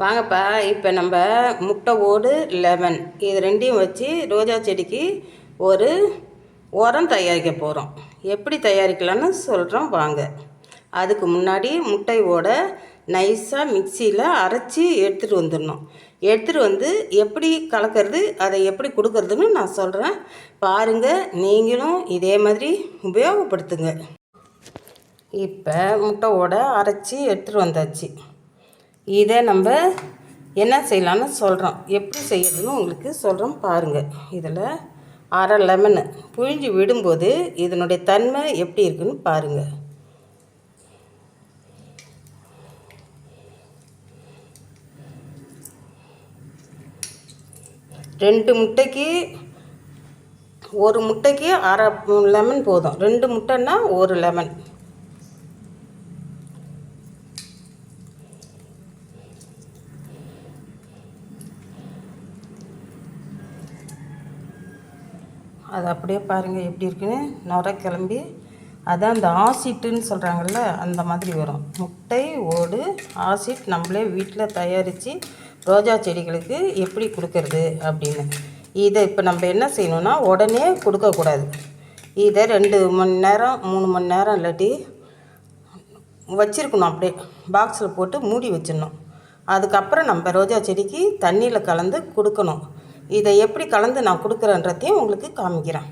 வாங்கப்பா இப்போ நம்ம முட்டை ஓடு லெமன். இது ரெண்டையும் வச்சு ரோஜா செடிக்கு ஒரு உரம் தயாரிக்க போகிறோம் எப்படி தயாரிக்கலாம்னு சொல்கிறோம் வாங்க. அதுக்கு முன்னாடி முட்டை ஓட நைஸாக மிக்சியில் அரைச்சி எடுத்துகிட்டு வந்துடணும். எடுத்துகிட்டு வந்து எப்படி கலக்கிறது அதை எப்படி கொடுக்கறதுன்னு நான் சொல்கிறேன் பாருங்கள் நீங்களும் இதே மாதிரி உபயோகப்படுத்துங்க. இப்போ முட்டை ஓட அரைச்சி எடுத்துகிட்டு வந்தாச்சு. இதை நம்ம என்ன செய்யலான்னு சொல்கிறோம் எப்படி செய்யறதுன்னு உங்களுக்கு சொல்கிறோம் பாருங்கள் இதில் அரை லெமனு புழிஞ்சு விடும்போது இதனுடைய தன்மை எப்படி இருக்குன்னு பாருங்கள் ரெண்டு முட்டைக்கு ஒரு முட்டைக்கு அரை லெமன் போதும். ரெண்டு முட்டைன்னா ஒரு லெமன் அது அப்படியே பாருங்கள் எப்படி இருக்குன்னு. நுர கிளம்பி அதான் அந்த ஆசிட்டுன்னு சொல்கிறாங்கல்ல அந்த மாதிரி வரும். முட்டை ஓடு ஆசிட் நம்மளே வீட்டில் தயாரித்து ரோஜா செடிகளுக்கு எப்படி கொடுக்கறது அப்படின்னு. இதை இப்போ நம்ம என்ன செய்யணும்னா உடனே கொடுக்கக்கூடாது. இதை ரெண்டு மணி நேரம் மூணு மணி நேரம் இல்லாட்டி வச்சுருக்கணும் அப்படியே. பாக்ஸில் போட்டு மூடி வச்சிடணும். அதுக்கப்புறம் நம்ம ரோஜா செடிக்கு தண்ணியில் கலந்து கொடுக்கணும். இதை எப்படி கலந்து நான் கொடுக்குறேன்றதையும் உங்களுக்கு காமிக்கிறேன்.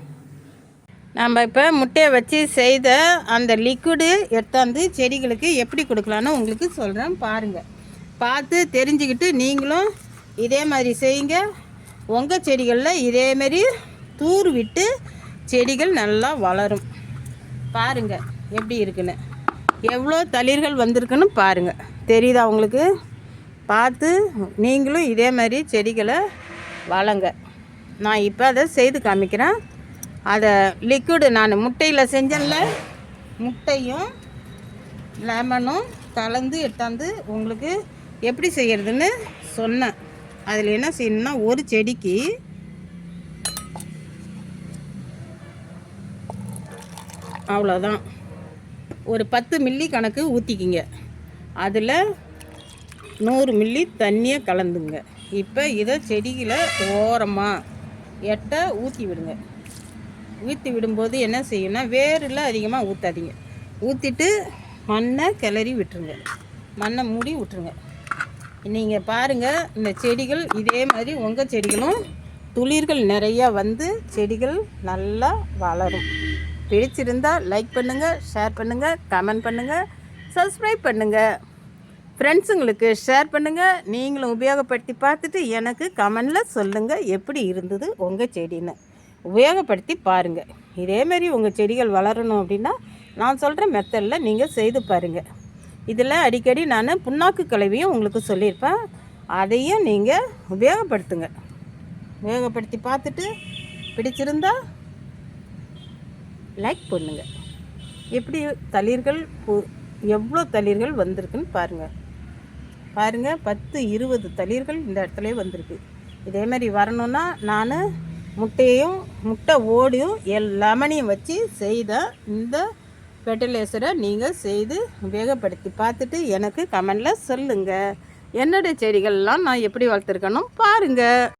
நம்ம இப்போ முட்டையை வச்சு செய்த அந்த லிக்விடு எடுத்தாந்து செடிகளுக்கு எப்படி கொடுக்கலான்னு உங்களுக்கு சொல்கிறேன் பாருங்கள் பார்த்து தெரிஞ்சுக்கிட்டு நீங்களும் இதே மாதிரி செய்யுங்க. உங்கள் செடிகளில் இதேமாரி தூர் விட்டு செடிகள் நல்லா வளரும். பாருங்கள் எப்படி இருக்குன்னு. எவ்வளோ தளிர்கள் வந்திருக்குன்னு பாருங்கள் தெரியுதா உங்களுக்கு? பார்த்து நீங்களும் இதே மாதிரி செடிகளை வளங்க. நான் இப்போ அதை செய்து காமிக்கிறேன். அதை லிக்விடு நான் முட்டையில் செஞ்சேன்ல. முட்டையும் லெமனும் கலந்து எடுத்தாந்து உங்களுக்கு எப்படி செய்கிறதுன்னு சொன்னேன். அதில் என்ன செய்யணும்னா ஒரு செடிக்கு அவ்வளோதான் ஒரு பத்து மில்லி கணக்கு ஊற்றிக்கிங்க அதில் நூறு மில்லி தண்ணியை கலந்துங்க. இப்போ இதை செடியில் ஓரமாக எட்ட ஊற்றி விடுங்க. ஊற்றி விடும்போது என்ன செய்யணும்னா வேரில் அதிகமாக ஊற்றாதீங்க ஊற்றிட்டு மண்ணை கிளறி விட்டுருங்க. மண்ணை மூடி விட்டுருங்க. நீங்கள் பாருங்கள் இந்த செடிகள் இதே மாதிரி உங்கள் செடிகளும் துளிர்கள் நிறையா வந்து செடிகள் நல்லா வளரும். பிடிச்சிருந்தால் லைக் பண்ணுங்கள் ஷேர் பண்ணுங்கள் கமெண்ட் பண்ணுங்கள் சப்ஸ்கிரைப் பண்ணுங்கள் ஃப்ரெண்ட்ஸுங்களுக்கு ஷேர் பண்ணுங்கள் நீங்களும் உபயோகப்படுத்தி பார்த்துட்டு எனக்கு கமெண்டில் சொல்லுங்கள் எப்படி இருந்தது உங்கள் செடின்னு. உபயோகப்படுத்தி பாருங்கள் இதேமாரி உங்கள் செடிகள் வளரணும் அப்படின்னா நான் சொல்கிற மெத்தடில் நீங்கள் செய்து பாருங்கள் இதில் அடிக்கடி நான் புண்ணாக்கு கலவையும் உங்களுக்கு சொல்லியிருப்பேன். அதையும் நீங்கள் உபயோகப்படுத்துங்க. உபயோகப்படுத்தி பார்த்துட்டு பிடிச்சிருந்தா லைக் பண்ணுங்கள் எப்படி தளிர்கள் பூ எவ்வளோ தளிர்கள் வந்திருக்குன்னு பாருங்கள் பாருங்கள் பத்து இருபது தளிர்கள் இந்த இடத்துல வந்திருக்கு. இதே மாதிரி வரணும்னா நான் முட்டையும் முட்டை ஓடியும் லெமனையும் வச்சு செய்த இந்த ஃபெர்டிலைசரை நீங்கள் செய்து உபயோகப்படுத்தி பார்த்துட்டு எனக்கு கமெண்டில் சொல்லுங்கள் என்னுடைய செடிகள்லாம் நான் எப்படி வளர்த்துருக்கணும் பாருங்கள்